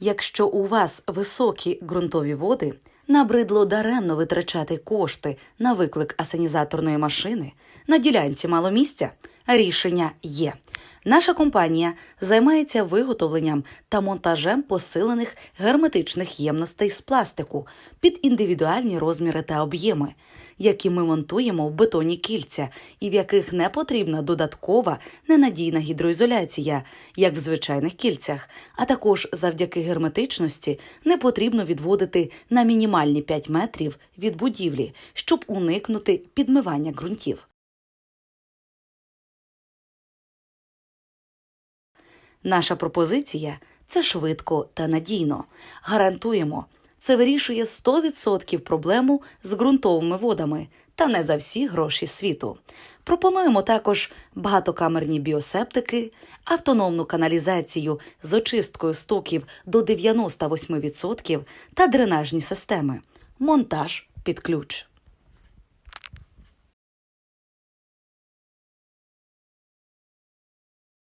Якщо у вас високі ґрунтові води, набридло даремно витрачати кошти на виклик асенізаторної машини, на ділянці мало місця, рішення є. Наша компанія займається виготовленням та монтажем посилених герметичних ємностей з пластику під індивідуальні розміри та об'єми, які ми монтуємо в бетонні кільця, і в яких не потрібна додаткова ненадійна гідроізоляція, як в звичайних кільцях, а також завдяки герметичності не потрібно відводити на мінімальні 5 метрів від будівлі, щоб уникнути підмивання ґрунтів. Наша пропозиція це швидко та надійно. Гарантуємо, це вирішує 100% проблему з ґрунтовими водами та не за всі гроші світу. Пропонуємо також багатокамерні біосептики, автономну каналізацію з очисткою стоків до 98% та дренажні системи, монтаж під ключ.